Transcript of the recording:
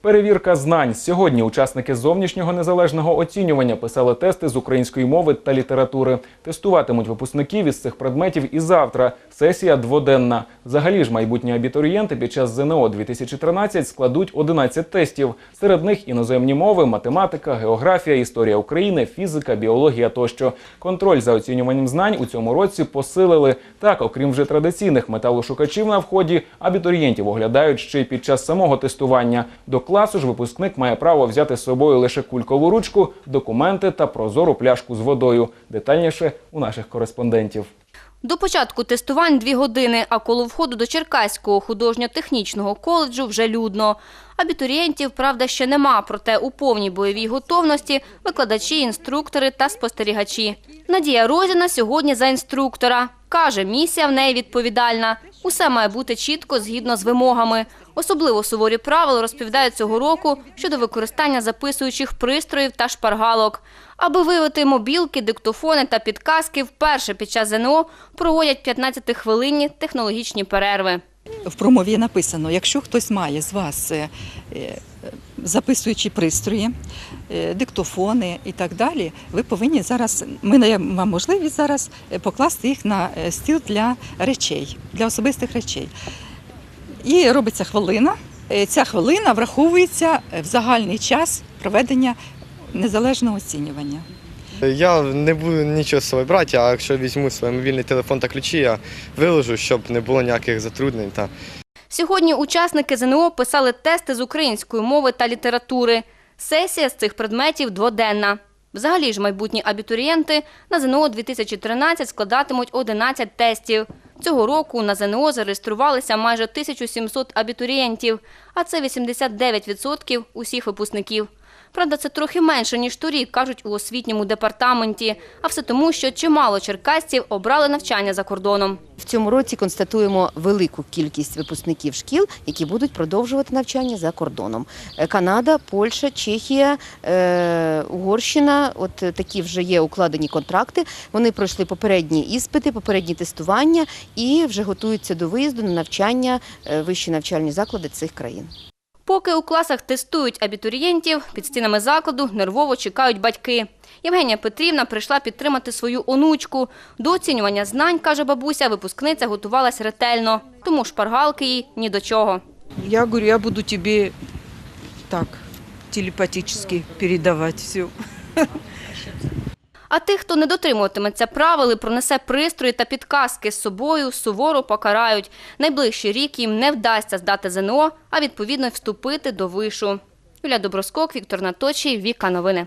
Перевірка знань. Сьогодні учасники зовнішнього незалежного оцінювання писали тести з української мови та літератури. Тестуватимуть випускників із цих предметів і завтра. Сесія дводенна. Взагалі ж майбутні абітурієнти під час ЗНО 2013 складуть 11 тестів. Серед них іноземні мови, математика, географія, історія України, фізика, біологія тощо. Контроль за оцінюванням знань у цьому році посилили. Так, окрім вже традиційних металошукачів на вході, абітурієнтів оглядають ще й під час самого тестування. До класу ж випускник має право взяти з собою лише кулькову ручку, документи та прозору пляшку з водою. Детальніше у наших кореспондентів. До початку тестувань дві години, а коло входу до Черкаського художньо-технічного коледжу вже людно. Абітурієнтів, правда, ще нема, проте у повній бойовій готовності викладачі, інструктори та спостерігачі. Надія Розіна сьогодні за інструктора. Каже, місія в неї відповідальна. Усе має бути чітко згідно з вимогами. Особливо суворі правила розповідають цього року щодо використання записуючих пристроїв та шпаргалок. Аби виявити мобілки, диктофони та підказки, вперше під час ЗНО проводять 15-хвилинні технологічні перерви. В промові написано, якщо хтось має з вас е, е, записуючі пристрої, е, диктофони і так далі, ви повинні зараз, ми даємо вам можливість зараз покласти їх на стіл для речей, для особистих речей. І робиться хвилина. Ця хвилина враховується в загальний час проведення незалежного оцінювання. Я не буду нічого з собою брати, а якщо візьму свій мобільний телефон та ключі, я виложу, щоб не було ніяких затруднень. Та Сьогодні учасники ЗНО писали тести з української мови та літератури. Сесія з цих предметів дводенна. Взагалі ж майбутні абітурієнти на ЗНО 2013 складатимуть 11 тестів. Цього року на ЗНО зареєструвалися майже 1700 абітурієнтів, а це 89% усіх випускників. Правда, це трохи менше, ніж торік, кажуть у освітньому департаменті. А все тому, що чимало черкасців обрали навчання за кордоном. В цьому році констатуємо велику кількість випускників шкіл, які будуть продовжувати навчання за кордоном. Е, Канада, Польща, Чехія, е, Угорщина. От е, такі вже є укладені контракти. Вони пройшли попередні іспити, попередні тестування і вже готуються до виїзду на навчання вищі навчальні заклади цих країн. Поки у класах тестують абітурієнтів, під стінами закладу нервово чекають батьки. Євгенія Петрівна прийшла підтримати свою онучку. До оцінювання знань, каже бабуся, випускниця готувалась ретельно, тому шпаргалки їй ні до чого. Я говорю, я буду тебе так телепатически передавать все. А тих, хто не дотримуватиметься правил і пронесе пристрої та підказки з собою, суворо покарають. Найближчий рік їм не вдасться здати ЗНО, а відповідно вступити до вишу. Юля Доброскок, Віктор Наточий, Віка Новини.